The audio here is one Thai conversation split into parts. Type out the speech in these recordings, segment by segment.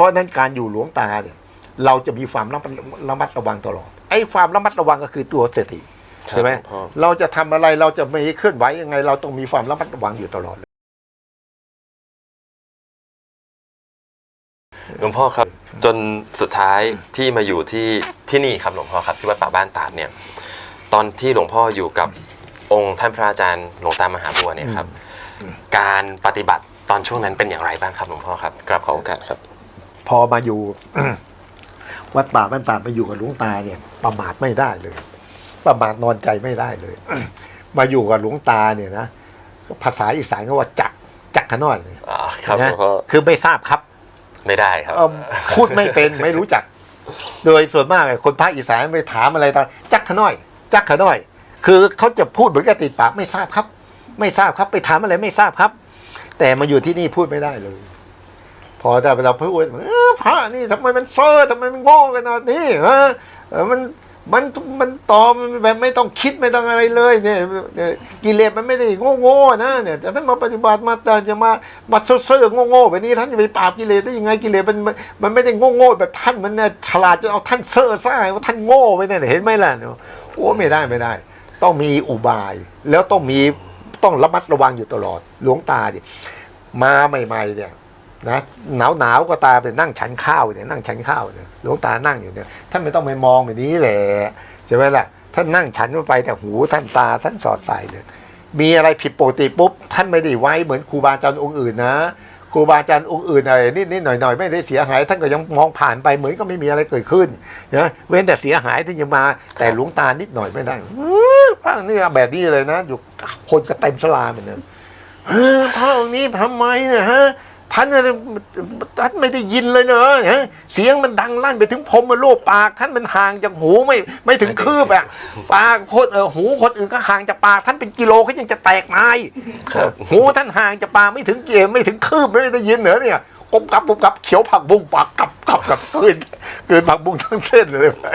ราะฉะนั้นการอยู่หลวงตาเนี่ยเราจะมีความระมัดระมัดระวังตลอดไอ้ความระมัดระวังก็คือตัวสติครับใช่ไหมหลวงพ่อเราจะทำอะไรเราจะไม่เคลื่อนไหวยังไง เราต้องมีความระมัดระวังอยู่ตลอดเลยหลวงพ่อครับ จนสุดท้ายที่มาอยู่ที่ที่นี่ครับหลวงพ่อครับที่วัดป่าบ้านตาดเนี่ย ตอนที่หลวงพ่ออยู่กับองค์ท่านพระอาจารย์หลวงตามหาบัวเนี่ยครับ การปฏิบัติตอนช่วงนั้นเป็นอย่างไรบ้างครับหลวงพ่อครับกราบขอโอกาสครับ พอมาอยู่ วัดป่าบ้านตาดมาอยู่กับหลวงตาเนี่ย ประมาทไม่ได้เลย ประมาทนอนใจไม่ได้เลย มาอยู่กับหลวงตาเนี่ยนะภาษาอีสานก็ว่าจักจักขน้อยเนี่ยอ่าครับหลนะวงพ่อคือไม่ทราบครับไม่ได้ครับ เอิ่มพูดไม่เป็นไม่รู้จัก โดยส่วนมากไอ้คนภาคอีสานไปถามอะไรตอนจักขน้อย จักขน้อย คือเขาจะพูดเหมือนกับติดปากไม่ทราบครับ ไม่ทราบครับไปถามอะไรไม่ทราบครับ แต่มาอยู่ที่นี่พูดไม่ได้เลย พอแต่เราพูดเออพระนี่ทำไมมันเฟอร์ทำไมมันโง่ขนาดนี้มันมันมันตอมแบบไม่ต้องคิดไม่ต้องอะไรเลยเนี่ยกิเลสมันไม่ได้โง่โง่ๆนะเนี่ยแต่ท่านมาปฏิบัติมาแต่จะมามาเซ่อๆโง่ๆแบบนี้ท่านจะไปปราบกิเลสได้ยังไงกิเลสมันมันไม่ได้โง่โง่ๆแบบท่านมันเนี่ยฉลาดจนเอาท่านเซ่อซ่าว่าท่านโง่ไปเนี่ยเห็นไหมล่ะเนี่ยโอ้ไม่ได้ไม่ได้ ต้องมีอุบาย แล้วต้องมีต้องระมัดระวังอยู่ตลอดหลวงตาดิมาใหม่ ๆ เนี่ย นะหนาวหนาวก็ตาไปนั่งฉันข้าวเนี่ยนั่งฉันข้าวเนี่ยหลวงตานั่งอยู่เนี่ยท่านไม่ต้องไปมองแบบนี้แหละใช่ไหมล่ะท่านนั่งฉันไปแต่หูท่านตาท่านสอดใส่เลยมีอะไรผิดปกติปุ๊บท่านไม่ได้ไว้เหมือนครูบาอาจารย์องค์อื่นนะครูบาอาจารย์องค์อื่นอะไรนิดนิดๆหน่อยหน่อยๆไม่ได้เสียหาย ท่านก็ยังมองผ่านไปเหมือนก็ไม่มีอะไรเกิดขึ้นนะเว้นแต่เสียหายที่ยังมาแต่หลวงตานิดหน่อยไม่ได้พระนี่แบบนี้เลยนะ อยู่คนก็เต็มสลาเหมือนเดิมเออพระองค์นี้ทำไมเนี่ยฮะ ท่านอะไรท่านไม่ได้ยินเลยเนอะฮะเสียงมันดังลั่นไปถึงพรหมโลกปาก ท่านมันห่างจากหูไม่ไม่ถึงคืบอะปากคนเออหูคนอื่นก็ห่างจากปากท่านเป็นกิโลเขายังจะแตกไม้ครับหูท่านห่างจากปากไม่ถึงเกียร์ไม่ถึงคืบไม่ได้ยินเหรอเนี่ยกบกับกบกับเขียวผักบุ้งปากกับกับกับคืนคืนผักบุ้งทั้งเส้นเลยไป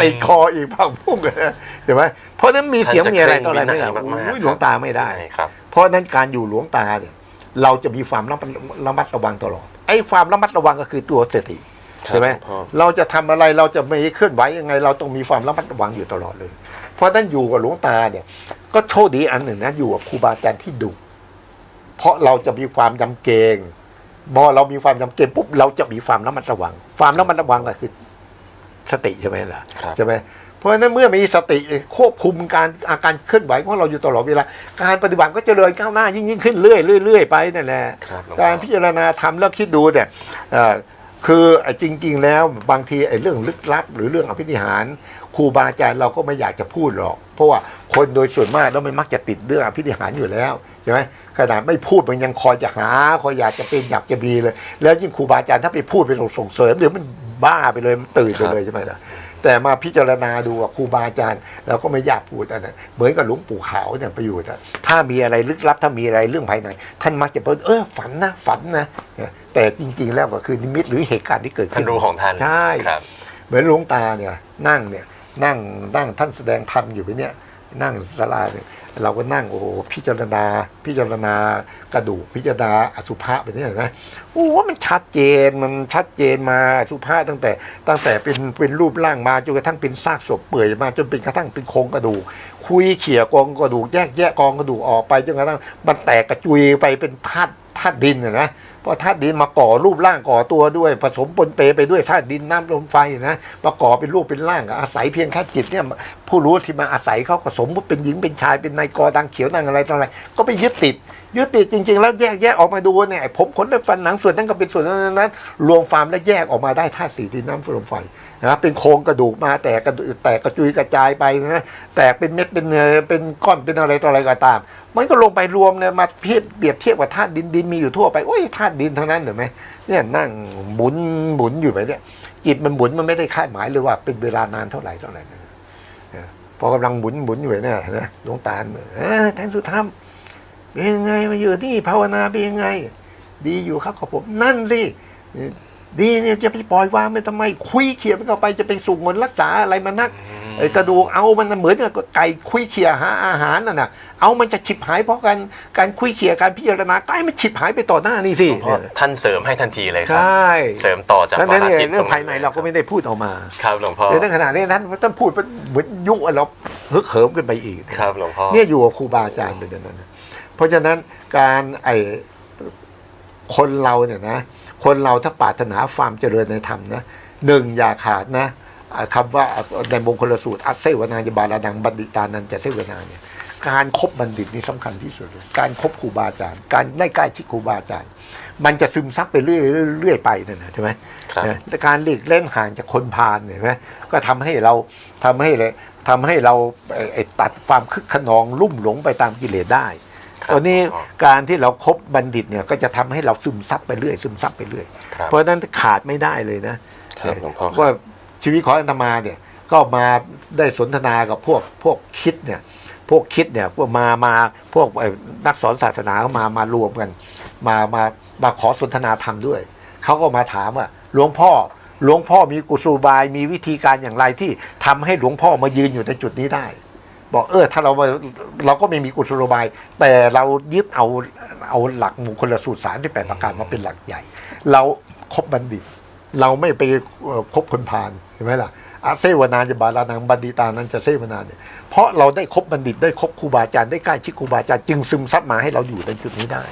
ตีคออีกผักบุ้งเลยเห็นไหมเพราะฉะนั้นมีเสียงมีอะไรต่ออะไรไม่ได้ท่านจะเคร่งวินัยมากๆโอ้ยหลวงตาไม่ได้ใช่ครับเพราะฉะนั้นการอยู่หลวงตาเนี่ย เราจะมีความระมัดระมัดระวังตลอด ไอ้ความระมัดระวังก็คือตัวสติครับใช่ไหมหลวงพ่อเราจะทำอะไรเราจะไม่เคลื่อนไหวยังไง เราต้องมีความระมัดระวังอยู่ตลอดเลย เพราะฉะนั้นอยู่กับหลวงตาเนี่ย ก็โชคดีอันหนึ่งนะอยู่กับครูบาอาจารย์ที่ดุเพราะเราจะมีความยำเกรงพอเรามีความยำเกรงปุ๊บเราจะมีความระมัดระวัง ความระมัดระวังก็คือสติใช่ไหมล่ะครับใช่ไหมเพ ราะฉะนั้นเมื่อมีสติควบคุมการอาการเคลื่อนไหวของเราอยู่ตลอดเวลา การปฏิบัติก็เจริญก้าวหน้ายิ่งยิ่งขึ้นเรื่อยเรื่อยๆไปนั่นแหละครับหลวงพ่อการพิจารณาทำแล้วคิดดูเนี่ยเอ่อคือไอ้จริง ๆ แล้วบางทีไอ้เรื่องลึกลับ หรือเรื่องอภินิหารครูบาอาจารย์เราก็ไม่อยากจะพูดหรอก เพราะว่าคนโดยส่วนมากแล้วมันมักจะติดเรื่องอภินิหารอยู่แล้วใช่ไหมขนาดไม่พูดมันยังคอยจะหาคอยอยากจะเป็นอยากจะมีเลย แล้วยิ่งครูบาอาจารย์ถ้าไปพูดไปส่งเสริมเดี๋ยวมันบ้าไปเลยมันตื่นไปเลยใช่ไหมล่ะ แต่มาพิจารณาดูกับครูบาอาจารย์เราก็ไม่อยากพูดอันนั้นเหมือนกับหลวงปู่ขาวเนี่ยประโยชน์อะถ้ามีอะไรลึกลับถ้ามีอะไรเรื่องภายใน ท่านมักจะพูดเออฝันนะฝันนะแต่จริงๆแล้วก็คือนิมิตหรือเหตุการณ์ที่เกิดท่าขึ้นนรู้ของท่านใช่ครับเหมือนหลวงตาเนี่ยนั่งเนี่ยนั่งนั่งท่านแสดงธรรมอยู่ไปเนี่ย นั่งสลาเนี่ยเราก็นั่งโอ้โหพิจารณา พิจารณากระดูกพิจารณาอสุภะไปเนี่ยนะโอ้โหมันชัดเจนมันชัดเจนมาอสุภะตั้งแต่ ตั้งแต่เป็นเป็นรูปร่างมาจนกระทั่งเป็นซากศพเปื่อยมาจนเป็นกระทั่งเป็นโครงกระดูกคุยเขี่ยกองกระดูกแยกแยกกองกระดูกออกไปจนกระทั่งมันแตกกระจุยไปเป็นธาตุธาตุดินนะ เพราะธาตุดินมาก่อรูปร่างก่อตัวด้วย ผสมปนเปไปด้วยธาตุดินน้ำลมไฟนะมาก่อเป็นรูปเป็นร่างอาศัยเพียงแค่จิตเนี่ยผู้รู้ที่มาอาศัยเขาผสมเป็นหญิงเป็นชายเป็นนายกอดังเขียวนางอะไรต่ออะไรก็ไปยึดติด ยึดติดจริง ๆ แล้วแยกแยกออกมาดูเนี่ยผมขนเล็บฟันหนังส่วนนั้นก็เป็นส่วนนั้นนั้นรวมฟาร์มแล้วแยกออกมาได้ธาตุสีดินน้ำลมไฟนะเป็นโครงกระดูกมาแตกกระดูกแตกกระจุยกระจายไปนะแตกเป็นเม็ดเป็นเนื้อเป็นก้อนเป็นอะไรต่ออะไรก็ตาม มันก็ลงไปรวมเนี่ยมาเทียบเปรียบเทียบกับธาตุดินดินมีอยู่ทั่วไปโอ้ยธาตุดินทั้งนั้นเห็นไหมเนี่ยนั่งหมุนหมุนอยู่ไปเนี่ยจิตมันหมุนมันไม่ได้คาดหมายเลยว่าเป็นเวลานานเท่าไหร่เท่าไหร่นะเออพอกำลังหมุนหมุนอยู่เนี่ยนะหลวงตาเออท่านสุธรรม เป็นยังไงมาอยู่ที่ภาวนาเป็นยังไง ดีอยู่ครับกับผมนั่นสิดีเนี่ยจะไปปล่อยวางไปทำไม คุยเขียนมันเข้าไปจะไปสูงเงินรักษาอะไรมานักอืมไอ้กระดูกเอามันเหมือนกับไก่คุยเขี่ยหาอาหารน่ะนะเอามันจะฉิบหายเพราะการการคุยเขี่ยการพิจารณาไก่มันฉิบหายไปต่อหน้านี่สิหลวงพ่อท่านเสริมให้ทันทีเลยคใชรับ่เสริมต่อจากนั้นวาเนี่ระจิตยเรื่องตภายในเราก็ไม่ได้พูดออกมา ครับหลวงพ่อในขณะนี้นั้นท่านพูดเป็นเหมือนยุ่งเราฮึกเหิมขึ้นไปอีกครับหลวงพ่อเนี่ยอยู่กับครูบาอาจารย์เป็นอย่างนั้นนะ เพราะฉะนั้นการไอคนเราเนี่ยนะคนเราถ้าปรารถนาความเจริญในธรรมนะหนึ่งอย่าขาดนะอ่าคำว่าในมงคลสูตร อัศเสวนายบาลานังบัณฑิตานันจะเสวนาเนี่ยการครบบัณฑิตนี่สำคัญที่สุดเลยการครบครูบาอาจารย์ การได้ใกล้ชิดครูบาอาจารย์ มันจะซึมซับไปเรื่อยๆเรื่อยๆไปนั่นนะใช่ไหมครับนะแต่การหลีกเล่นห่างจากคนพาลเนี่ยเห็นไหมก็ทำให้เราทำให้เลยทำให้เราไอ้ไอ้ตัดความคึกขนองลุ่มหลงไปตามกิเลสได้ครับ ตอนนี้หลวงพ่อการที่เราครบบัณฑิตเนี่ยก็จะทำให้เราซึมซับไปเรื่อย ซึมซับไปเรื่อยครับเพราะฉะนั้นขาดไม่ได้เลยนะครับหลวงพ่อว่าชีวิตของอาตมาเนี่ยก็มาได้สนทนากับพวกพวกคิดเนี่ยพวกคิดเนี่ยพวกมามาพวกเอ่อนักสอนศาสนาก็มามารวมกัน มามามาขอสนทนาธรรมด้วยเขาก็มาถามว่าหลวงพ่อหลวงพ่อมีกุศโลบายมีวิธีการอย่างไรที่ทำให้หลวงพ่อมายืนอยู่ในจุดนี้ได้ บอกเออ ถ้าเราเราก็ไม่มีกุศโลบาย แต่เรายึดเอาเอาหลักมงคลสูตรสารที่แปดประการมาเป็นหลักใหญ่ เราครบบัณฑิต เราไม่ไปคบคนพาลเห็นไหมล่ะอาเซวนาจะบาลานังบัณฑิตานั้นจะเซวนาเนี่ยเพราะเราได้คบบัณฑิตได้คบครูบาอาจารย์ได้ใกล้ชิดครูบาอาจารย์จึงซึมซับมาให้เราอยู่ในจุดนี้ได้